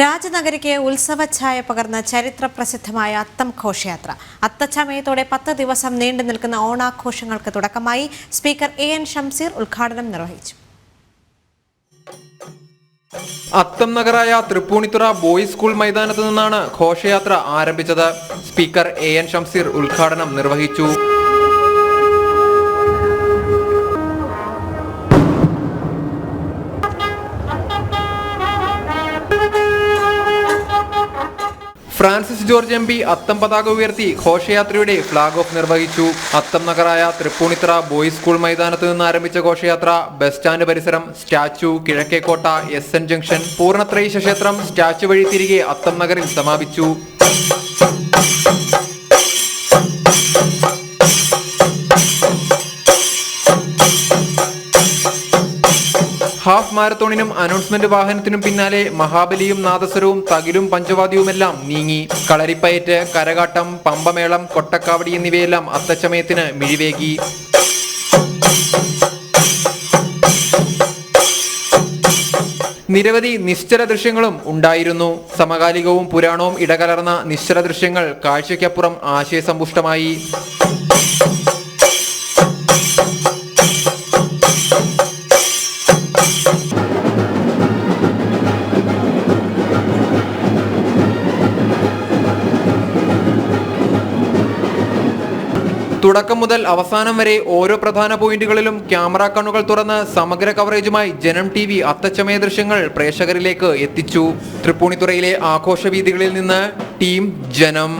രാജനഗരിക്ക് ഉത്സവഛായ പകർന്ന ചരിത്ര പ്രസിദ്ധമായ അത്തം ഘോഷയാത്ര. അത്തച്ചമയത്തോടെ പത്ത് ദിവസം നീണ്ടു നിൽക്കുന്ന ഓണാഘോഷങ്ങൾക്ക് തുടക്കമായി സ്പീക്കർ എ എൻ ഷംസീർ ഉദ്ഘാടനം നിർവഹിച്ചു. അത്തം നഗറായ തൃപ്പൂണിത്തുറ ബോയ്സ് സ്കൂൾ മൈതാനത്ത് നിന്നാണ് ഘോഷയാത്ര ആരംഭിച്ചത്. സ്പീക്കർ എ എൻ ഷംസീർ ഉദ്ഘാടനം നിർവഹിച്ചു. ഫ്രാൻസിസ് ജോർജ് എം പി അത്തം പതാക ഉയർത്തി ഘോഷയാത്രയുടെ ഫ്ളാഗ് ഓഫ് നിർവഹിച്ചു. അത്തം നഗറായ തൃപ്പൂണിത്തറ ബോയ്സ് സ്കൂൾ മൈതാനത്ത് നിന്ന് ആരംഭിച്ച ഘോഷയാത്ര ബസ് സ്റ്റാൻഡ് പരിസരം statue Kizhakkekotta S N junction Poornathrayeesha ക്ഷേത്രം സ്റ്റാച്ചു വഴി തിരികെ അത്തം നഗറിൽ സമാപിച്ചു. ഹാഫ് മാരത്തോണിനും അനൗൺസ്മെന്റ് വാഹനത്തിനും പിന്നാലെ മഹാബലിയും നാദസ്വരവും തകിലും പഞ്ചവാദ്യവുമെല്ലാം നീങ്ങി. കളരിപ്പയറ്റ് കരകാട്ടം പമ്പമേളം കൊട്ടക്കാവടി എന്നിവയെല്ലാം അത്തച്ചമയത്തിന് മിഴിവേകി. നിരവധി നിശ്ചല ദൃശ്യങ്ങളും ഉണ്ടായിരുന്നു. സമകാലികവും പുരാണവും ഇടകലർന്ന നിശ്ചല ദൃശ്യങ്ങൾ കാഴ്ചയ്ക്കപ്പുറം ആശയസമ്പുഷ്ടമായി. തുടക്കം മുതൽ അവസാനം വരെ ഓരോ പ്രധാന പോയിന്റുകളിലും ക്യാമറ കണ്ണുകൾ തുറന്ന് സമഗ്ര കവറേജുമായി ജനം ടി വി അത്തച്ചമയ ദൃശ്യങ്ങൾ പ്രേക്ഷകരിലേക്ക് എത്തിച്ചു. തൃപ്പൂണിത്തുറയിലെ ആഘോഷ വീതികളിൽ നിന്ന് ടീം ജനം.